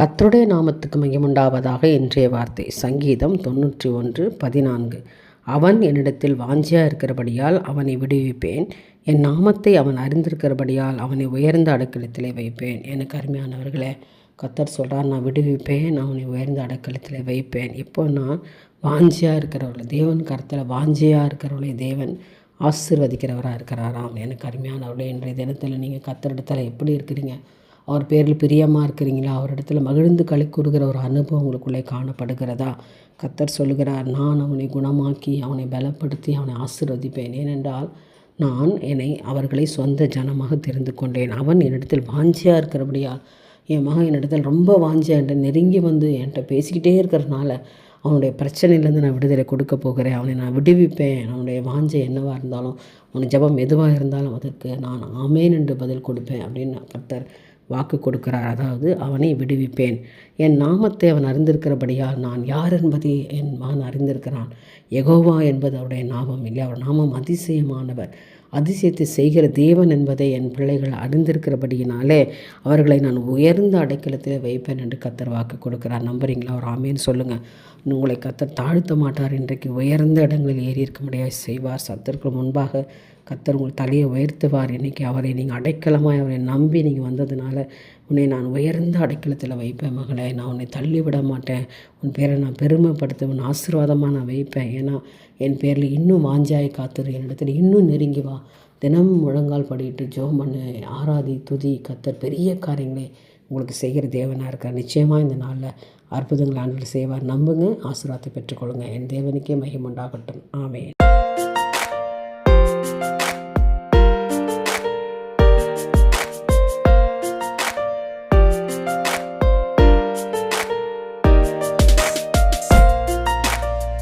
கத்தருடைய நாமத்துக்கு மையமுண்டாவதாக இன்றைய வார்த்தை. சங்கீதம் தொண்ணூற்றி ஒன்று பதினான்கு. அவன் என்னிடத்தில் வாஞ்சியாக இருக்கிறபடியால் அவனை விடுவிப்பேன். என் நாமத்தை அவன் அறிந்திருக்கிறபடியால் அவனை உயர்ந்த அடக்கலத்திலே வைப்பேன். எனக்கு அருமையானவர்களே கத்தர் சொல்கிறார் நான் விடுவிப்பேன் அவனை உயர்ந்த அடைக்கலத்தில் வைப்பேன். இப்போ நான் வாஞ்சியாக இருக்கிறவர்களை தேவன் கருத்தில் வாஞ்சியாக இருக்கிறவர்களை தேவன் ஆசிர்வதிக்கிறவராக இருக்கிறாராம். எனக்கு அருமையானவர்களே இன்றைய தினத்தில் நீங்கள் கத்தரிடத்தில் எப்படி இருக்கிறீங்க? அவர் பேரில் பிரியமாக இருக்கிறீங்களா? அவரிடத்துல மகிழ்ந்து களி கூறுகிற ஒரு அனுபவம் உங்களுக்குள்ளே காணப்படுகிறதா? கத்தர் சொல்கிறார் நான் அவனை குணமாக்கி அவனை பலப்படுத்தி அவனை ஆசிர்வதிப்பேன். ஏனென்றால் நான் என்னை அவர்களை சொந்த ஜனமாக தெரிந்து கொண்டேன். அவன் என்னிடத்தில் வாஞ்சியாக இருக்கிறபடியால் என் மகன் என்னிடத்தில் ரொம்ப வாஞ்சியாக என்கிட்ட நெருங்கி வந்து என்கிட்ட பேசிக்கிட்டே இருக்கிறதுனால அவனுடைய பிரச்சனையிலேருந்து நான் விடுதலை கொடுக்க போகிறேன். அவனை நான் விடுவிப்பேன். அவனுடைய வாஞ்சை என்னவாக இருந்தாலும் அவன் ஜெபம் எதுவாக இருந்தாலும் அதற்கு நான் ஆமேன் என்று பதில் கொடுப்பேன் அப்படின்னு கர்த்தர் வாக்கு கொடுக்கிறார். அதாவது அவனை விடுவிப்பேன். என் நாமத்தை அவன் அறிந்திருக்கிறபடியால் நான் யார் என்பதை என் மான் அறிந்திருக்கிறான். எகோவா என்பது அவருடைய நாமம் இல்லை அவர் நாமம் அதிசயமானவர். அதிசயத்தை செய்கிற தேவன் என்பதை என் பிள்ளைகள் அறிந்திருக்கிறபடியினாலே அவர்களை நான் உயர்ந்த அடைக்கலத்தில் வைப்பேன் என்று கத்தர் வாக்கு கொடுக்கிறார். நம்புறீங்களா? ஒரு ஆமேன்னு சொல்லுங்கள் உங்களை கத்தர் தாழ்த்த மாட்டார். இன்றைக்கு உயர்ந்த இடங்களில் ஏறி இருக்க முடியாது. செய்வார். சத்தருக்கு முன்பாக கத்தர் உங்கள் தலையை உயர்த்துவார். இன்றைக்கி அவரை நீங்கள் அடைக்கலமாக அவரை நம்பி நீங்கள் வந்ததுனால உன்னை நான் உயர்ந்த அடைக்கலத்தில் வைப்பேன் மகளே. நான் உன்னை தள்ளி விட மாட்டேன். உன் பேரை நான் பெருமைப்படுத்த உன் ஆசீர்வாதமாக நான் வைப்பேன். ஏன்னா என் பேரில் இன்னும் வாஞ்சாய் காத்துரு. என்னிடத்தில் இன்னும் நெருங்கி வா. தினம் முழங்கால் படிட்டு ஜோம் பண்ணு. ஆராதி துதி கத்தர் பெரிய காரியங்களை உங்களுக்கு செய்கிற தேவனாக இருக்கார். நிச்சயமாக இந்த நாளில் அற்புதங்கள் ஆண்டு செய்வார். நம்புங்க ஆசீர்வாதத்தை பெற்றுக்கொள்ளுங்க. என் தேவனுக்கே மகிமுண்டாகட்டும் ஆமே